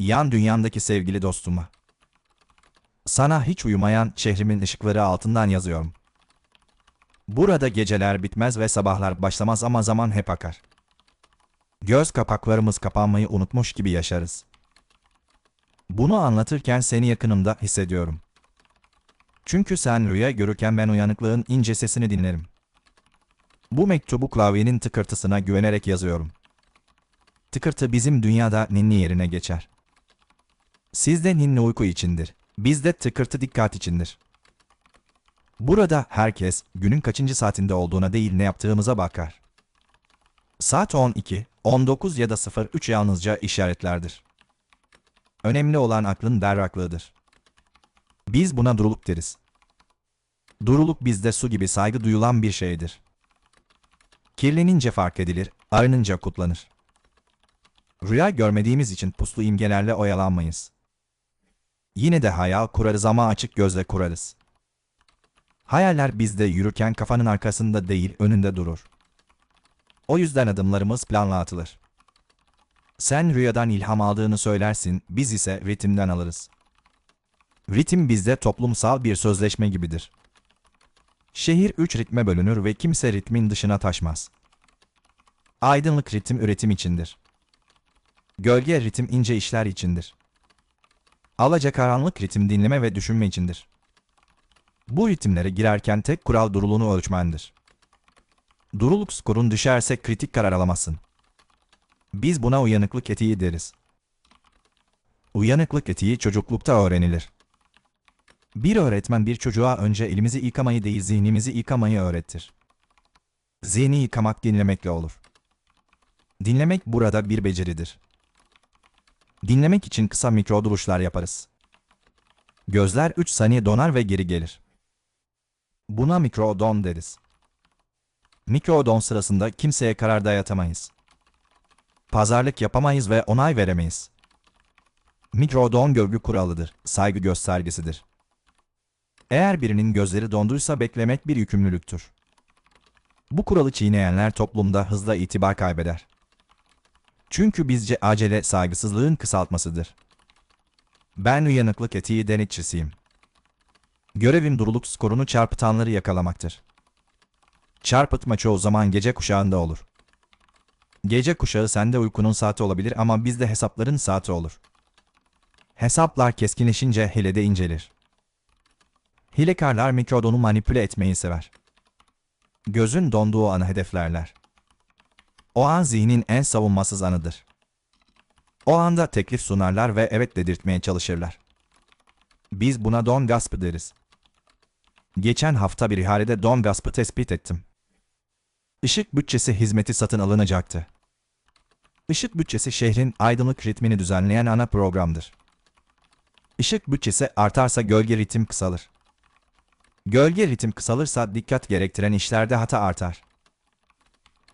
yan dünyandaki sevgili dostuma. Sana hiç uyumayan şehrimin ışıkları altından yazıyorum. Burada geceler bitmez ve sabahlar başlamaz ama zaman hep akar. Göz kapaklarımız kapanmayı unutmuş gibi yaşarız. Bunu anlatırken seni yakınımda hissediyorum. Çünkü sen rüya görürken ben uyanıklığın ince sesini dinlerim. Bu mektubu klavyenin tıkırtısına güvenerek yazıyorum. Tıkırtı bizim dünyada ninni yerine geçer. Sizde ninni uyku içindir. Bizde tıkırtı dikkat içindir. Burada herkes günün kaçıncı saatinde olduğuna değil ne yaptığımıza bakar. Saat 12, 19 ya da 03 yalnızca işaretlerdir. Önemli olan aklın berraklığıdır. Biz buna duruluk deriz. Duruluk bizde su gibi saygı duyulan bir şeydir. Kirlenince fark edilir, arınınca kutlanır. Rüya görmediğimiz için puslu imgelerle oyalanmayız. Yine de hayal kurarız ama açık gözle kurarız. Hayaller bizde yürürken kafanın arkasında değil önünde durur. O yüzden adımlarımız planla atılır. Sen rüyadan ilham aldığını söylersin, biz ise ritimden alırız. Ritim bizde toplumsal bir sözleşme gibidir. Şehir üç ritme bölünür ve kimse ritmin dışına taşmaz. Aydınlık ritim üretim içindir. Gölge ritim ince işler içindir. Alacakaranlık ritim dinleme ve düşünme içindir. Bu ritimlere girerken tek kural duruluğunu ölçmendir. Duruluk skorun düşerse kritik karar alamazsın. Biz buna uyanıklık etiği deriz. Uyanıklık etiği çocuklukta öğrenilir. Bir öğretmen bir çocuğa önce elimizi yıkamayı değil zihnimizi yıkamayı öğretir. Zihni yıkamak dinlemekle olur. Dinlemek burada bir beceridir. Dinlemek için kısa mikro duruşlar yaparız. Gözler 3 saniye donar ve geri gelir. Buna mikrodon deriz. Mikrodon sırasında kimseye karar dayatamayız. Pazarlık yapamayız ve onay veremeyiz. Mikrodon görgü kuralıdır, saygı göstergesidir. Eğer birinin gözleri donduysa beklemek bir yükümlülüktür. Bu kuralı çiğneyenler toplumda hızla itibar kaybeder. Çünkü bizce acele saygısızlığın kısaltmasıdır. Ben uyanıklık etiği denetçisiyim. Görevim duruluk skorunu çarpıtanları yakalamaktır. Çarpıtma çoğu zaman gece kuşağında olur. Gece kuşağı sende uykunun saati olabilir ama bizde hesapların saati olur. Hesaplar keskinleşince hile de incelir. Hilekarlar mikrodonu manipüle etmeyi sever. Gözün donduğu anı hedeflerler. O an zihnin en savunmasız anıdır. O anda teklif sunarlar ve evet dedirtmeye çalışırlar. Biz buna don gaspı deriz. Geçen hafta bir ihalede don gaspı tespit ettim. Işık bütçesi hizmeti satın alınacaktı. Işık bütçesi şehrin aydınlık ritmini düzenleyen ana programdır. Işık bütçesi artarsa gölge ritim kısalır. Gölge ritim kısalırsa dikkat gerektiren işlerde hata artar.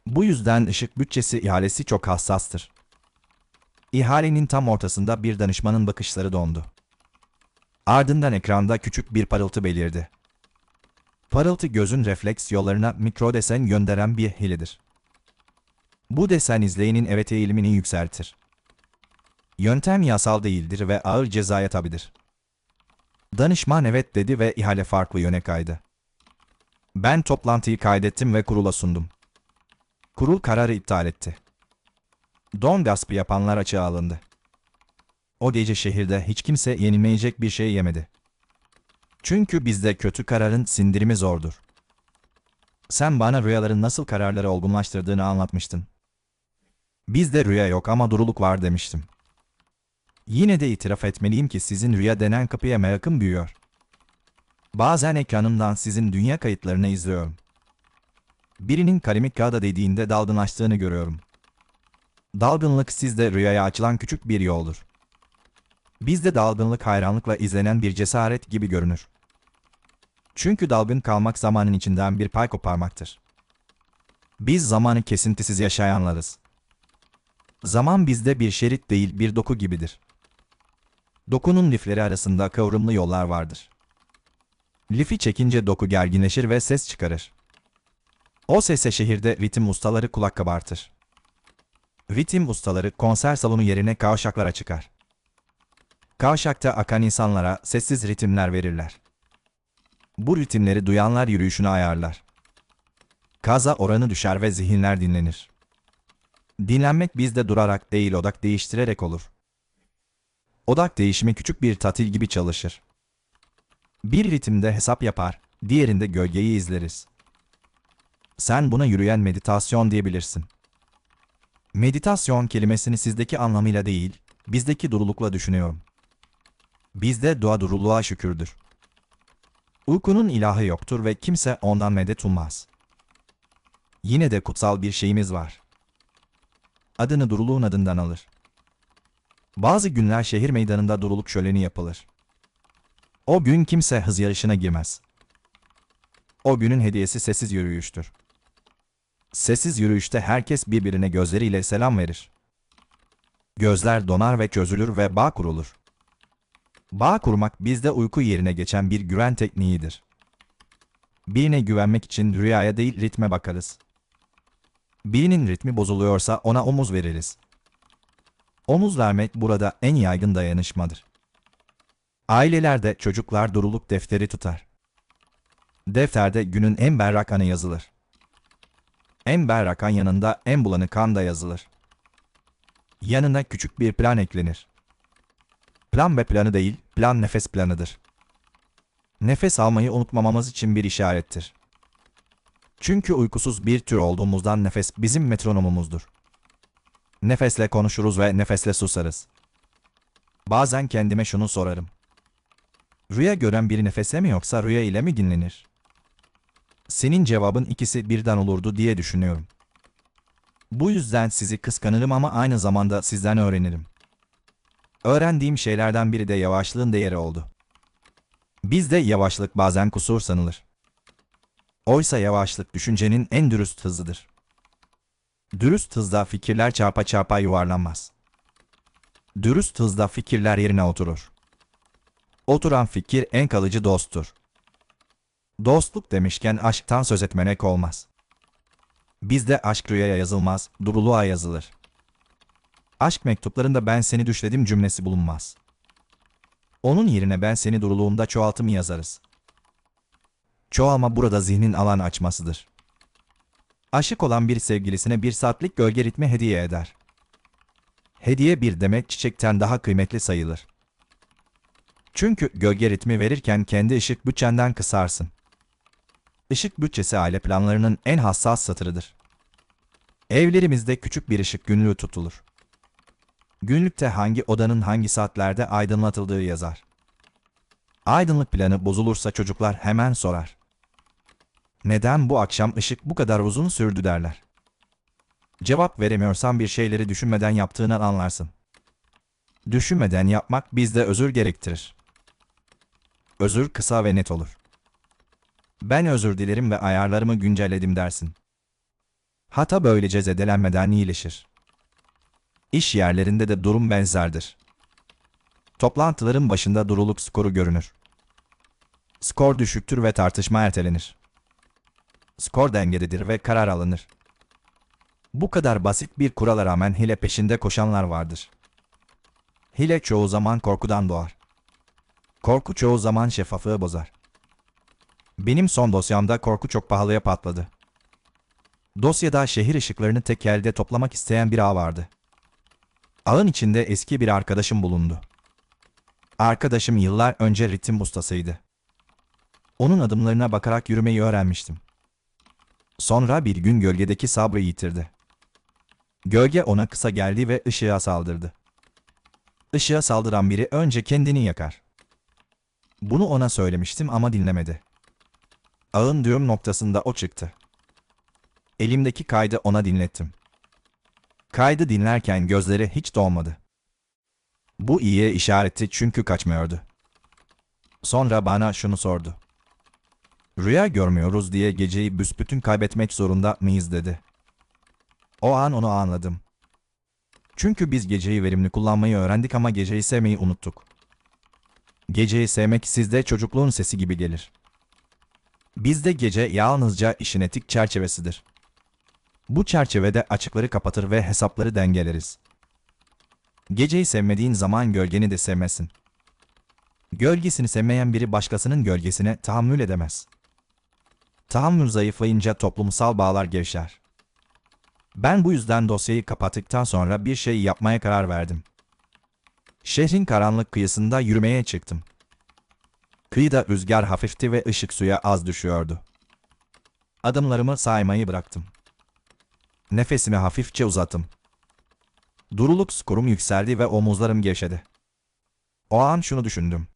Bu yüzden ışık bütçesi ihalesi çok hassastır. İhalenin tam ortasında bir danışmanın bakışları dondu. Ardından ekranda küçük bir parıltı belirdi. Parıltı gözün refleks yollarına mikro desen gönderen bir hiledir. Bu desen izleyenin evet eğilimini yükseltir. Yöntem yasal değildir ve ağır cezaya tabidir. Danışman evet dedi ve ihale farklı yöne kaydı. Ben toplantıyı kaydettim ve kurula sundum. Kurul kararı iptal etti. Don gaspı yapanlar açığa alındı. O gece şehirde hiç kimse yenilmeyecek bir şey yemedi. Çünkü bizde kötü kararın sindirimi zordur. Sen bana rüyaların nasıl kararları olgunlaştırdığını anlatmıştın. Bizde rüya yok ama duruluk var demiştim. Yine de itiraf etmeliyim ki sizin rüya denen kapıya merakım büyüyor. Bazen ekranımdan sizin dünya kayıtlarını izliyorum. Birinin kalemik kağıda dediğinde dalgınlaştığını görüyorum. Dalgınlık sizde rüyaya açılan küçük bir yoldur. Bizde dalgınlık hayranlıkla izlenen bir cesaret gibi görünür. Çünkü dalgın kalmak zamanın içinden bir pay koparmaktır. Biz zamanı kesintisiz yaşayanlarız. Zaman bizde bir şerit değil bir doku gibidir. Dokunun lifleri arasında kıvrımlı yollar vardır. Lifi çekince doku gerginleşir ve ses çıkarır. O sese şehirde ritim ustaları kulak kabartır. Ritim ustaları konser salonu yerine kavşaklara çıkar. Kavşakta akan insanlara sessiz ritimler verirler. Bu ritimleri duyanlar yürüyüşünü ayarlar. Kaza oranı düşer ve zihinler dinlenir. Dinlenmek bizde durarak değil odak değiştirerek olur. Odak değişimi küçük bir tatil gibi çalışır. Bir ritimde hesap yapar, diğerinde gölgeyi izleriz. Sen buna yürüyen meditasyon diyebilirsin. Meditasyon kelimesini sizdeki anlamıyla değil, bizdeki durulukla düşünüyorum. Bizde dua duruluğa şükürdür. Uykunun ilahı yoktur ve kimse ondan medet ummaz. Yine de kutsal bir şeyimiz var. Adını duruluğun adından alır. Bazı günler şehir meydanında duruluk şöleni yapılır. O gün kimse hız yarışına girmez. O günün hediyesi sessiz yürüyüştür. Sessiz yürüyüşte herkes birbirine gözleriyle selam verir. Gözler donar ve çözülür ve bağ kurulur. Bağ kurmak bizde uyku yerine geçen bir güven tekniğidir. Birine güvenmek için rüyaya değil ritme bakarız. Birinin ritmi bozuluyorsa ona omuz veririz. Omuz vermek burada en yaygın dayanışmadır. Ailelerde çocuklar duruluk defteri tutar. Defterde günün en berrak anı yazılır. En berrak an yanında en bulanık an da yazılır. Yanına küçük bir plan eklenir. Plan ve planı değil, plan nefes planıdır. Nefes almayı unutmamamız için bir işarettir. Çünkü uykusuz bir tür olduğumuzdan nefes bizim metronomumuzdur. Nefesle konuşuruz ve nefesle susarız. Bazen kendime şunu sorarım. Rüya gören biri nefese mi yoksa rüya ile mi dinlenir? Senin cevabın ikisi birden olurdu diye düşünüyorum. Bu yüzden sizi kıskanırım ama aynı zamanda sizden öğrenirim. Öğrendiğim şeylerden biri de yavaşlığın değeri oldu. Bizde yavaşlık bazen kusur sanılır. Oysa yavaşlık düşüncenin en dürüst hızıdır. Dürüst hızda fikirler çarpa çarpa yuvarlanmaz. Dürüst hızda fikirler yerine oturur. Oturan fikir en kalıcı dosttur. Dostluk demişken aşktan söz etmenek olmaz. Bizde aşk rüyaya yazılmaz, duruluğa yazılır. Aşk mektuplarında ben seni düşledim cümlesi bulunmaz. Onun yerine ben seni duruluğunda çoğaltım yazarız. Çoğalma burada zihnin alan açmasıdır. Aşık olan bir sevgilisine bir saatlik gölge ritmi hediye eder. Hediye bir demet çiçekten daha kıymetli sayılır. Çünkü gölge ritmi verirken kendi ışık bütçenden kısarsın. Işık bütçesi aile planlarının en hassas satırıdır. Evlerimizde küçük bir ışık günlüğü tutulur. Günlükte hangi odanın hangi saatlerde aydınlatıldığı yazar. Aydınlık planı bozulursa çocuklar hemen sorar. Neden bu akşam ışık bu kadar uzun sürdü derler. Cevap veremiyorsan bir şeyleri düşünmeden yaptığını anlarsın. Düşünmeden yapmak bizde özür gerektirir. Özür kısa ve net olur. Ben özür dilerim ve ayarlarımı güncelledim dersin. Hata böylece zedelenmeden iyileşir. İş yerlerinde de durum benzerdir. Toplantıların başında duruluk skoru görünür. Skor düşüktür ve tartışma ertelenir. Skor dengededir ve karar alınır. Bu kadar basit bir kurala rağmen hile peşinde koşanlar vardır. Hile çoğu zaman korkudan doğar. Korku çoğu zaman şeffaflığı bozar. Benim son dosyamda korku çok pahalıya patladı. Dosyada şehir ışıklarını tek elde toplamak isteyen bir ağ vardı. Ağın içinde eski bir arkadaşım bulundu. Arkadaşım yıllar önce ritim ustasıydı. Onun adımlarına bakarak yürümeyi öğrenmiştim. Sonra bir gün gölgedeki sabrı yitirdi. Gölge ona kısa geldi ve ışığa saldırdı. Işığa saldıran biri önce kendini yakar. Bunu ona söylemiştim ama dinlemedi. Ağın düğüm noktasında o çıktı. Elimdeki kaydı ona dinlettim. Kaydı dinlerken gözleri hiç dolmadı. Bu iyiye işaretti çünkü kaçmıyordu. Sonra bana şunu sordu. Rüya görmüyoruz diye geceyi büsbütün kaybetmek zorunda mıyız dedi. O an onu anladım. Çünkü biz geceyi verimli kullanmayı öğrendik ama geceyi sevmeyi unuttuk. Geceyi sevmek sizde çocukluğun sesi gibi gelir. Bizde gece yalnızca işin etik çerçevesidir. Bu çerçevede açıkları kapatır ve hesapları dengeleriz. Geceyi sevmediğin zaman gölgeni de sevmesin. Gölgesini sevmeyen biri başkasının gölgesine tahammül edemez. Tahammül zayıflayınca toplumsal bağlar gevşer. Ben bu yüzden dosyayı kapattıktan sonra bir şey yapmaya karar verdim. Şehrin karanlık kıyısında yürümeye çıktım. Kıyıda rüzgar hafifti ve ışık suya az düşüyordu. Adımlarımı saymayı bıraktım. Nefesimi hafifçe uzattım. Duruluk skorum yükseldi ve omuzlarım gevşedi. O an şunu düşündüm.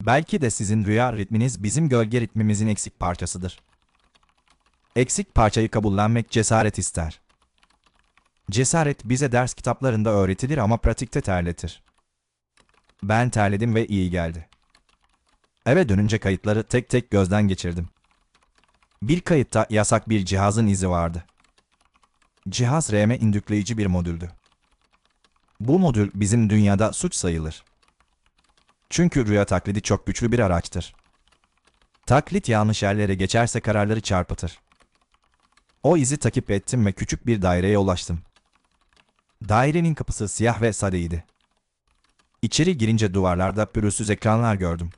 Belki de sizin rüya ritminiz bizim gölge ritmimizin eksik parçasıdır. Eksik parçayı kabullenmek cesaret ister. Cesaret bize ders kitaplarında öğretilir ama pratikte terletir. Ben terledim ve iyi geldi. Eve dönünce kayıtları tek tek gözden geçirdim. Bir kayıtta yasak bir cihazın izi vardı. Cihaz RM indükleyici bir modüldü. Bu modül bizim dünyada suç sayılır. Çünkü rüya taklidi çok güçlü bir araçtır. Taklit yanlış yerlere geçerse kararları çarpıtır. O izi takip ettim ve küçük bir daireye ulaştım. Dairenin kapısı siyah ve sadeydi. İçeri girince duvarlarda pürüzsüz ekranlar gördüm.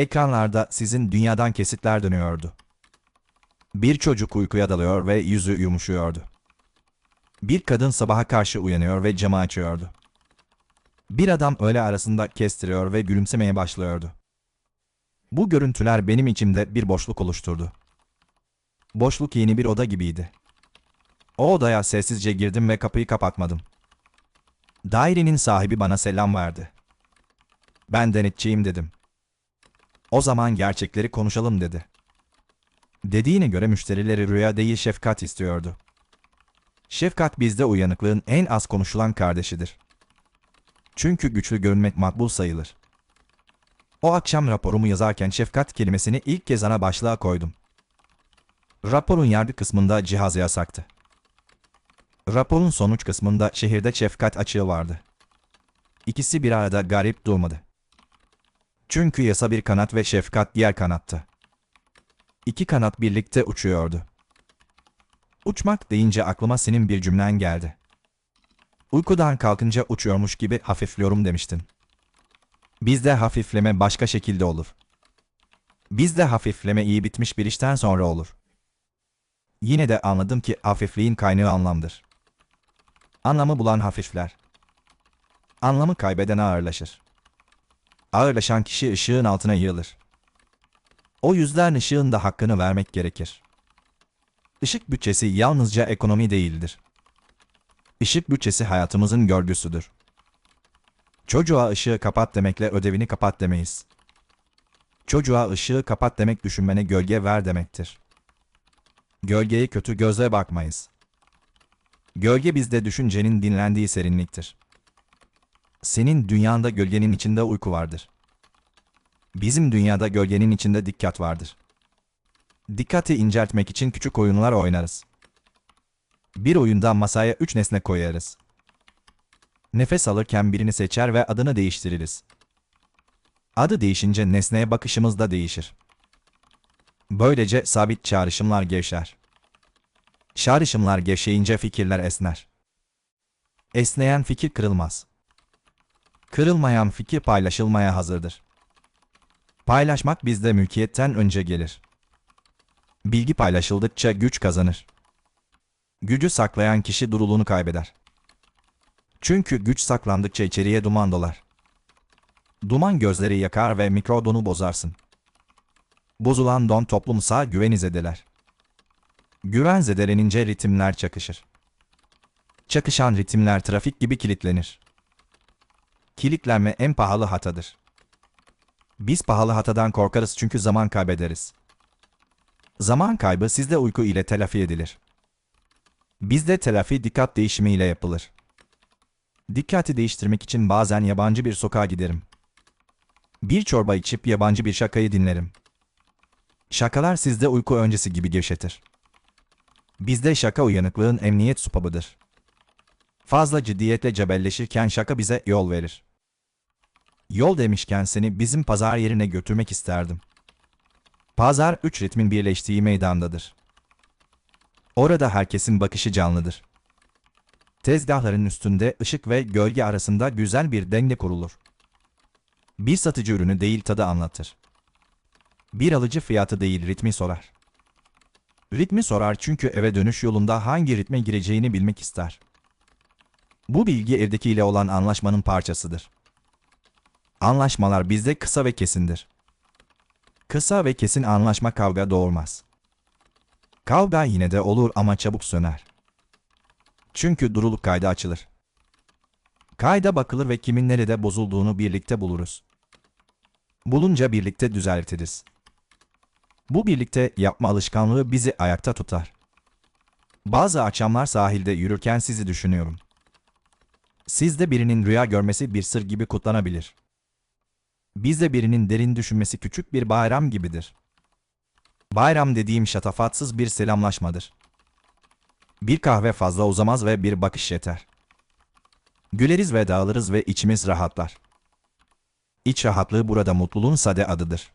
Ekranlarda sizin dünyadan kesitler dönüyordu. Bir çocuk uykuya dalıyor ve yüzü yumuşuyordu. Bir kadın sabaha karşı uyanıyor ve camı açıyordu. Bir adam öğle arasında kestiriyor ve gülümsemeye başlıyordu. Bu görüntüler benim içimde bir boşluk oluşturdu. Boşluk yeni bir oda gibiydi. O odaya sessizce girdim ve kapıyı kapatmadım. Dairenin sahibi bana selam verdi. Ben denetçiyim dedim. O zaman gerçekleri konuşalım dedi. Dediğine göre müşterileri rüya değil şefkat istiyordu. Şefkat bizde uyanıklığın en az konuşulan kardeşidir. Çünkü güçlü görünmek makbul sayılır. O akşam raporumu yazarken şefkat kelimesini ilk kez ana başlığa koydum. Raporun yargı kısmında cihaz yasaktı. Raporun sonuç kısmında şehirde şefkat açığı vardı. İkisi bir arada garip durmadı. Çünkü yasa bir kanat ve şefkat diğer kanattı. İki kanat birlikte uçuyordu. Uçmak deyince aklıma senin bir cümlen geldi. Uykudan kalkınca uçuyormuş gibi hafifliyorum demiştin. Bizde hafifleme başka şekilde olur. Bizde hafifleme iyi bitmiş bir işten sonra olur. Yine de anladım ki hafifliğin kaynağı anlamdır. Anlamı bulan hafifler. Anlamı kaybeden ağırlaşır. Ağırlaşan kişi ışığın altına yığılır. O yüzden ışığın da hakkını vermek gerekir. Işık bütçesi yalnızca ekonomi değildir. Işık bütçesi hayatımızın görgüsüdür. Çocuğa ışığı kapat demekle ödevini kapat demeyiz. Çocuğa ışığı kapat demek düşünmene gölge ver demektir. Gölgeye kötü gözle bakmayız. Gölge bizde düşüncenin dinlendiği serinliktir. Senin dünyanda gölgenin içinde uyku vardır. Bizim dünyada gölgenin içinde dikkat vardır. Dikkati inceltmek için küçük oyunlar oynarız. Bir oyunda masaya üç nesne koyarız. Nefes alırken birini seçer ve adını değiştiririz. Adı değişince nesneye bakışımız da değişir. Böylece sabit çağrışımlar gevşer. Çağrışımlar gevşeyince fikirler esner. Esneyen fikir kırılmaz. Kırılmayan fikir paylaşılmaya hazırdır. Paylaşmak bizde mülkiyetten önce gelir. Bilgi paylaşıldıkça güç kazanır. Gücü saklayan kişi duruluğunu kaybeder. Çünkü güç saklandıkça içeriye duman dolar. Duman gözleri yakar ve mikrodonu bozarsın. Bozulan don toplumsal güveni zedeler. Güven zedelenince ritimler çakışır. Çakışan ritimler trafik gibi kilitlenir. Kilitlenme en pahalı hatadır. Biz pahalı hatadan korkarız çünkü zaman kaybederiz. Zaman kaybı sizde uyku ile telafi edilir. Bizde telafi dikkat değişimi ile yapılır. Dikkati değiştirmek için bazen yabancı bir sokağa giderim. Bir çorba içip yabancı bir şakayı dinlerim. Şakalar sizde uyku öncesi gibi gevşetir. Bizde şaka uyanıklığın emniyet supabıdır. Fazla ciddiyetle cebelleşirken şaka bize yol verir. Yol demişken seni bizim pazar yerine götürmek isterdim. Pazar üç ritmin birleştiği meydandadır. Orada herkesin bakışı canlıdır. Tezgahların üstünde ışık ve gölge arasında güzel bir denge kurulur. Bir satıcı ürünü değil tadı anlatır. Bir alıcı fiyatı değil ritmi sorar. Ritmi sorar çünkü eve dönüş yolunda hangi ritme gireceğini bilmek ister. Bu bilgi evdekiyle olan anlaşmanın parçasıdır. Anlaşmalar bizde kısa ve kesindir. Kısa ve kesin anlaşma kavga doğurmaz. Kavga yine de olur ama çabuk söner. Çünkü duruluk kaydı açılır. Kayda bakılır ve kimin nerede bozulduğunu birlikte buluruz. Bulunca birlikte düzeltiriz. Bu birlikte yapma alışkanlığı bizi ayakta tutar. Bazı akşamlar sahilde yürürken sizi düşünüyorum. Sizde birinin rüya görmesi bir sır gibi kutlanabilir. Bizde birinin derin düşünmesi küçük bir bayram gibidir. Bayram dediğim şatafatsız bir selamlaşmadır. Bir kahve fazla uzamaz ve bir bakış yeter. Güleriz ve dağılırız ve içimiz rahatlar. İç rahatlığı burada mutluluğun sade adıdır.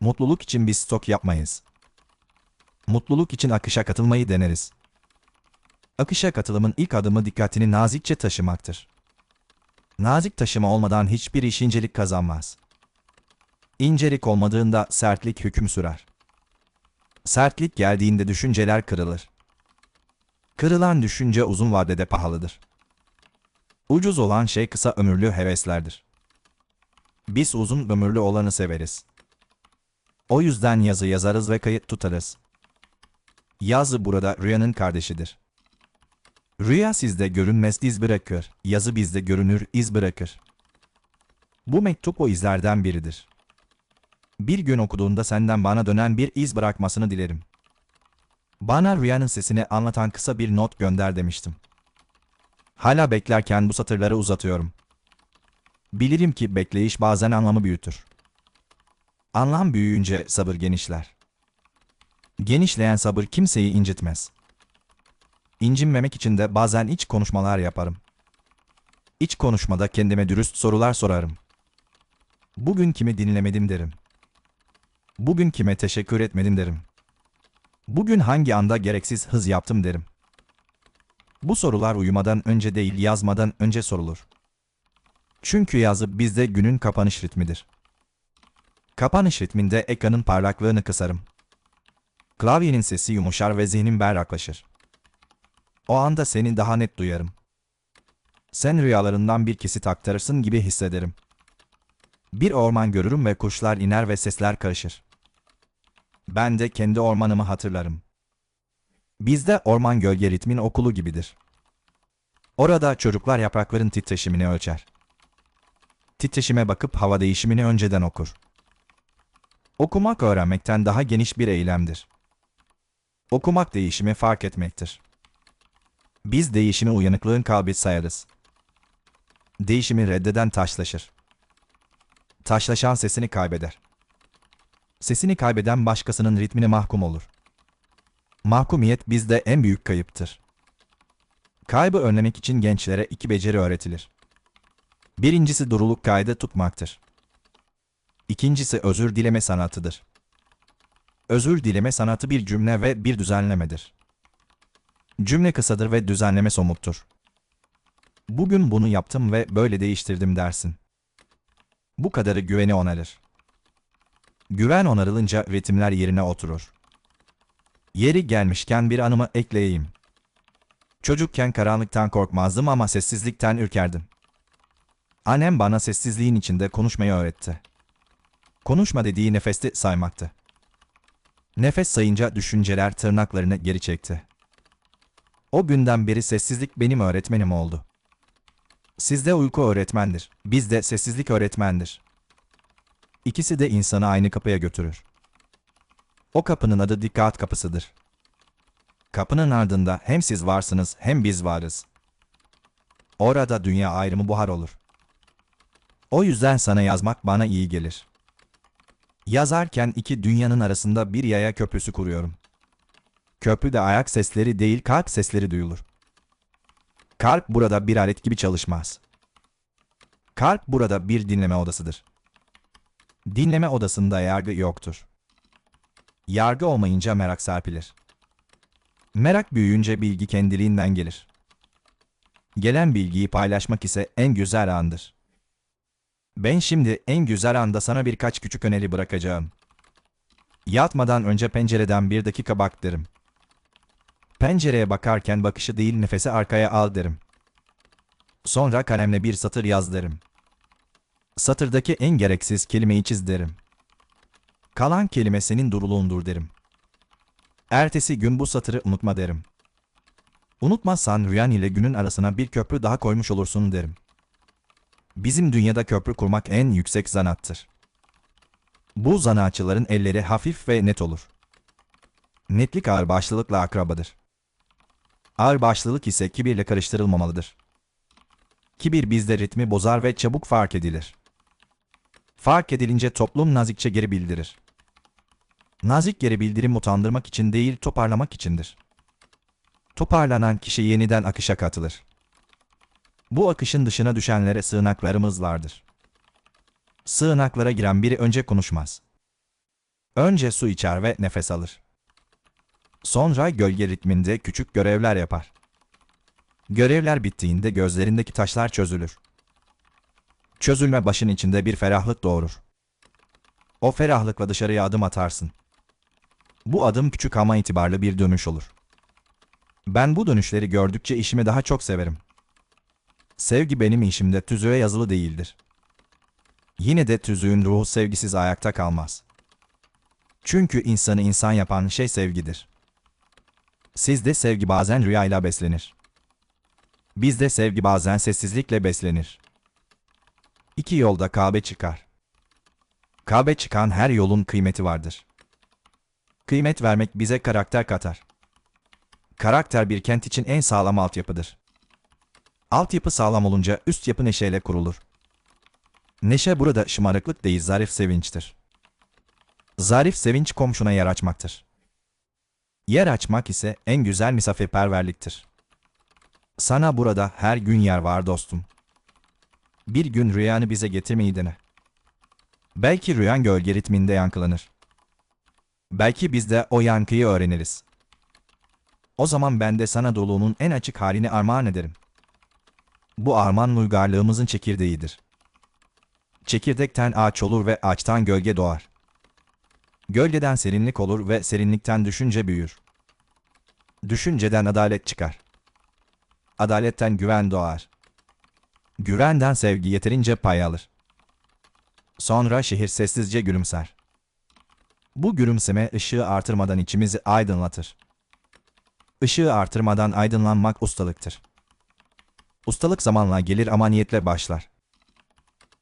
Mutluluk için biz stok yapmayız. Mutluluk için akışa katılmayı deneriz. Akışa katılımın ilk adımı dikkatini nazikçe taşımaktır. Nazik taşıma olmadan hiçbir iş incelik kazanmaz. İncelik olmadığında sertlik hüküm sürer. Sertlik geldiğinde düşünceler kırılır. Kırılan düşünce uzun vadede pahalıdır. Ucuz olan şey kısa ömürlü heveslerdir. Biz uzun ömürlü olanı severiz. O yüzden yazı yazarız ve kayıt tutarız. Yazı burada rüyanın kardeşidir. Rüya sizde görünmez iz bırakır, yazı bizde görünür iz bırakır. Bu mektup o izlerden biridir. Bir gün okuduğunda senden bana dönen bir iz bırakmasını dilerim. Bana rüyanın sesini anlatan kısa bir not gönder demiştim. Hala beklerken bu satırları uzatıyorum. Bilirim ki bekleyiş bazen anlamı büyütür. Anlam büyüyünce sabır genişler. Genişleyen sabır kimseyi incitmez. İncinmemek için de bazen iç konuşmalar yaparım. İç konuşmada kendime dürüst sorular sorarım. Bugün kimi dinlemedim derim. Bugün kime teşekkür etmedim derim. Bugün hangi anda gereksiz hız yaptım derim. Bu sorular uyumadan önce değil yazmadan önce sorulur. Çünkü yazı bizde günün kapanış ritmidir. Kapanış ritminde ekranın parlaklığını kısarım. Klavyenin sesi yumuşar ve zihnim berraklaşır. O anda seni daha net duyarım. Sen rüyalarından bir kesit aktarırsın gibi hissederim. Bir orman görürüm ve kuşlar iner ve sesler karışır. Ben de kendi ormanımı hatırlarım. Bizde orman gölge ritmin okulu gibidir. Orada çocuklar yaprakların titreşimini ölçer. Titreşime bakıp hava değişimini önceden okur. Okumak öğrenmekten daha geniş bir eylemdir. Okumak değişimi fark etmektir. Biz değişimi uyanıklığın kalbi sayarız. Değişimi reddeden taşlaşır. Taşlaşan sesini kaybeder. Sesini kaybeden başkasının ritmine mahkum olur. Mahkumiyet bizde en büyük kayıptır. Kaybı önlemek için gençlere iki beceri öğretilir. Birincisi duruluk kaydı tutmaktır. İkincisi özür dileme sanatıdır. Özür dileme sanatı bir cümle ve bir düzenlemedir. Cümle kısadır ve düzenleme somuttur. Bugün bunu yaptım ve böyle değiştirdim dersin. Bu kadarı güveni onarır. Güven onarılınca ritimler yerine oturur. Yeri gelmişken bir anımı ekleyeyim. Çocukken karanlıktan korkmazdım ama sessizlikten ürkerdim. Annem bana sessizliğin içinde konuşmayı öğretti. Konuşma dediği nefesti saymaktı. Nefes sayınca düşünceler tırnaklarını geri çekti. O günden beri sessizlik benim öğretmenim oldu. Sizde uyku öğretmendir, bizde sessizlik öğretmendir. İkisi de insanı aynı kapıya götürür. O kapının adı dikkat kapısıdır. Kapının ardında hem siz varsınız hem biz varız. Orada dünya ayrımı buhar olur. O yüzden sana yazmak bana iyi gelir. Yazarken iki dünyanın arasında bir yaya köprüsü kuruyorum. Köprüde ayak sesleri değil kalp sesleri duyulur. Kalp burada bir alet gibi çalışmaz. Kalp burada bir dinleme odasıdır. Dinleme odasında yargı yoktur. Yargı olmayınca merak serpilir. Merak büyüyünce bilgi kendiliğinden gelir. Gelen bilgiyi paylaşmak ise en güzel andır. Ben şimdi en güzel anda sana birkaç küçük öneri bırakacağım. Yatmadan önce pencereden bir dakika bak derim. Pencereye bakarken bakışı değil nefesi arkaya al derim. Sonra kalemle bir satır yaz derim. Satırdaki en gereksiz kelimeyi çiz derim. Kalan kelime senin duruluğundur derim. Ertesi gün bu satırı unutma derim. Unutmazsan rüyan ile günün arasına bir köprü daha koymuş olursun derim. Bizim dünyada köprü kurmak en yüksek zanattır. Bu zanaatçıların elleri hafif ve net olur. Netlik ağırbaşlılıkla akrabadır. Ağırbaşlılık ise kibirle karıştırılmamalıdır. Kibir bizde ritmi bozar ve çabuk fark edilir. Fark edilince toplum nazikçe geri bildirir. Nazik geri bildirim utandırmak için değil toparlamak içindir. Toparlanan kişi yeniden akışa katılır. Bu akışın dışına düşenlere sığınaklarımız vardır. Sığınaklara giren biri önce konuşmaz. Önce su içer ve nefes alır. Sonra gölge ritminde küçük görevler yapar. Görevler bittiğinde gözlerindeki taşlar çözülür. Çözülme başın içinde bir ferahlık doğurur. O ferahlıkla dışarıya adım atarsın. Bu adım küçük ama itibarlı bir dönüş olur. Ben bu dönüşleri gördükçe işimi daha çok severim. Sevgi benim işimde tüzüğe yazılı değildir. Yine de tüzüğün ruhu sevgisiz ayakta kalmaz. Çünkü insanı insan yapan şey sevgidir. Sizde sevgi bazen rüyayla beslenir. Bizde sevgi bazen sessizlikle beslenir. İki yolda Kabe çıkar. Kabe çıkan her yolun kıymeti vardır. Kıymet vermek bize karakter katar. Karakter bir kent için en sağlam altyapıdır. Altyapı sağlam olunca üst yapı neşeyle kurulur. Neşe burada şımarıklık değil zarif sevinçtir. Zarif sevinç komşuna yer açmaktır. Yer açmak ise en güzel misafirperverliktir. Sana burada her gün yer var dostum. Bir gün rüyanı bize getirmeyi dene. Belki rüyan gölge ritminde yankılanır. Belki biz de o yankıyı öğreniriz. O zaman ben de sana doluğunun en açık halini armağan ederim. Bu armağan uygarlığımızın çekirdeğidir. Çekirdekten ağaç olur ve ağaçtan gölge doğar. Gölgeden serinlik olur ve serinlikten düşünce büyür. Düşünceden adalet çıkar. Adaletten güven doğar. Güvenden sevgi yeterince pay alır. Sonra şehir sessizce gülümser. Bu gülümseme ışığı artırmadan içimizi aydınlatır. Işığı artırmadan aydınlanmak ustalıktır. Ustalık zamanla gelir ama niyetle başlar.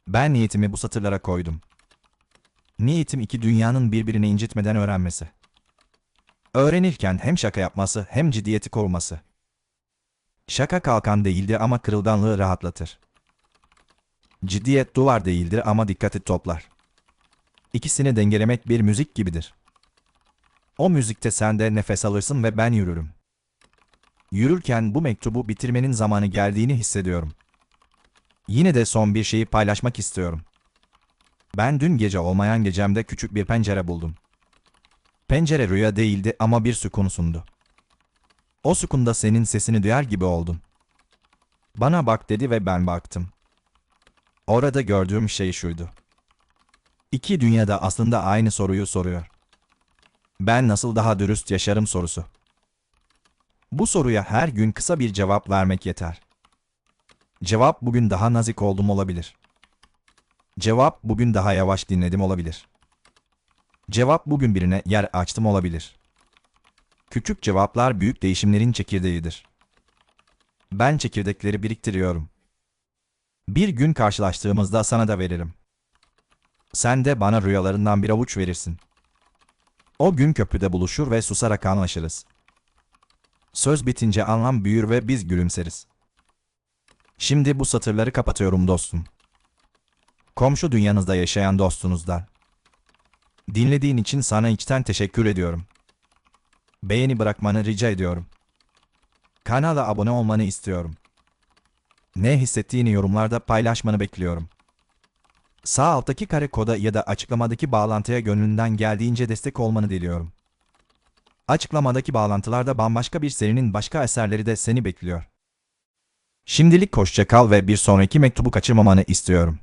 Ben niyetimi bu satırlara koydum. Niyetim iki dünyanın birbirini incitmeden öğrenmesi. Öğrenirken hem şaka yapması hem ciddiyeti koruması. Şaka kalkan değildi ama kırılganlığı rahatlatır. Ciddiyet duvar değildir ama dikkati toplar. İkisini dengelemek bir müzik gibidir. O müzikte sen de nefes alırsın ve ben yürürüm. Yürürken bu mektubu bitirmenin zamanı geldiğini hissediyorum. Yine de son bir şeyi paylaşmak istiyorum. Ben dün gece olmayan gecemde küçük bir pencere buldum. Pencere rüya değildi ama bir sükun sundu. O sükunda senin sesini duyar gibi oldum. Bana bak dedi ve ben baktım. Orada gördüğüm şey şuydu. İki dünyada aslında aynı soruyu soruyor. Ben nasıl daha dürüst yaşarım sorusu. Bu soruya her gün kısa bir cevap vermek yeter. Cevap bugün daha nazik oldum olabilir. Cevap bugün daha yavaş dinledim olabilir. Cevap bugün birine yer açtım olabilir. Küçük cevaplar büyük değişimlerin çekirdeğidir. Ben çekirdekleri biriktiriyorum. Bir gün karşılaştığımızda sana da veririm. Sen de bana rüyalarından bir avuç verirsin. O gün köprüde buluşur ve susarak anlaşırız. Söz bitince anlam büyür ve biz gülümseriz. Şimdi bu satırları kapatıyorum dostum. Komşu dünyanızda yaşayan dostunuzdan. Dinlediğin için sana içten teşekkür ediyorum. Beğeni bırakmanı rica ediyorum. Kanala abone olmanı istiyorum. Ne hissettiğini yorumlarda paylaşmanı bekliyorum. Sağ alttaki kare koda ya da açıklamadaki bağlantıya gönlünden geldiğince destek olmanı diliyorum. Açıklamadaki bağlantılarda bambaşka bir serinin başka eserleri de seni bekliyor. Şimdilik hoşça kal ve bir sonraki mektubu kaçırmamanı istiyorum.